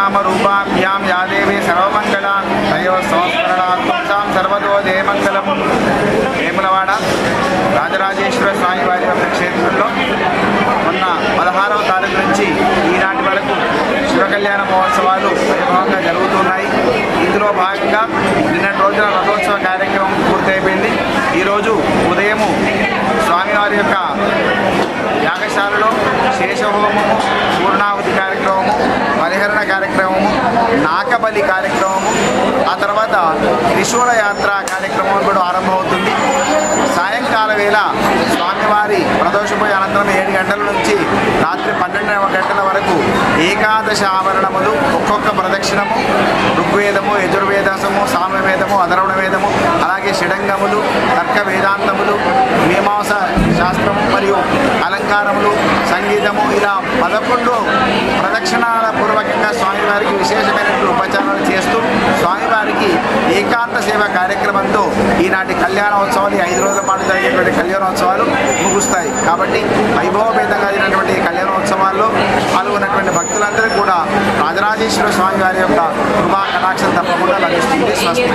కళ్యాణ్యాం యాదేవి సర్వమంగళా తయో సంస్మరణాత్మసాం సర్వదో దేమంగళం వేములవాడ రాజరాజేశ్వర స్వామి వారి యొక్క క్షేత్రంలో మొన్న పదహారవ తారీఖు నుంచి ఈనాటి వరకు శివ కళ్యాణ మహోత్సవాలు వైభవంగా జరుగుతున్నాయి. ఇందులో భాగంగా నిన్నటి రోజున రథోత్సవ కార్యక్రమం పూర్తయిపోయింది. ఈరోజు ఉదయము స్వామివారి యొక్క యాగశాలలో శేషహోమము పూర్ణాహుతి కార్యక్రమము పరిహరణ కార్యక్రమము నాకబలి కార్యక్రమము. ఆ తర్వాత త్రిశూల యాత్ర కార్యక్రమం కూడా ఆరంభమవుతుంది. సాయంకాల వేళ స్వామివారి ప్రదోషపోయి అనంతరం ఏడు గంటల నుంచి రాత్రి పన్నెండు గంటల వరకు ఏకాదశ ఆవరణములు ఒక్కొక్క ప్రదక్షిణము ఋగ్వేదము యజుర్వేదము సామవేదము అధర్వణ వేదము అలాగే షడంగములు తర్క వేదాంతములు మీమాంస శాస్త్రము మరియు అలంకారములు సంగీతము ఇలా పదకొండు ప్రదక్షిణ ఏకాంత సేవ కార్యక్రమంతో ఈనాటి కళ్యాణోత్సవాలు ఈ ఐదు రోజుల పాటు జరిగేటువంటి కళ్యాణోత్సవాలు ముగుస్తాయి. కాబట్టి వైభవపేతంగా జరిగినటువంటి కళ్యాణోత్సవాల్లో పాల్గొన్నటువంటి భక్తులందరికీ కూడా రాజరాజేశ్వర స్వామి వారి యొక్క కృపా కటాక్షం తప్పకుండా లభిస్తుంది. స్వస్తి.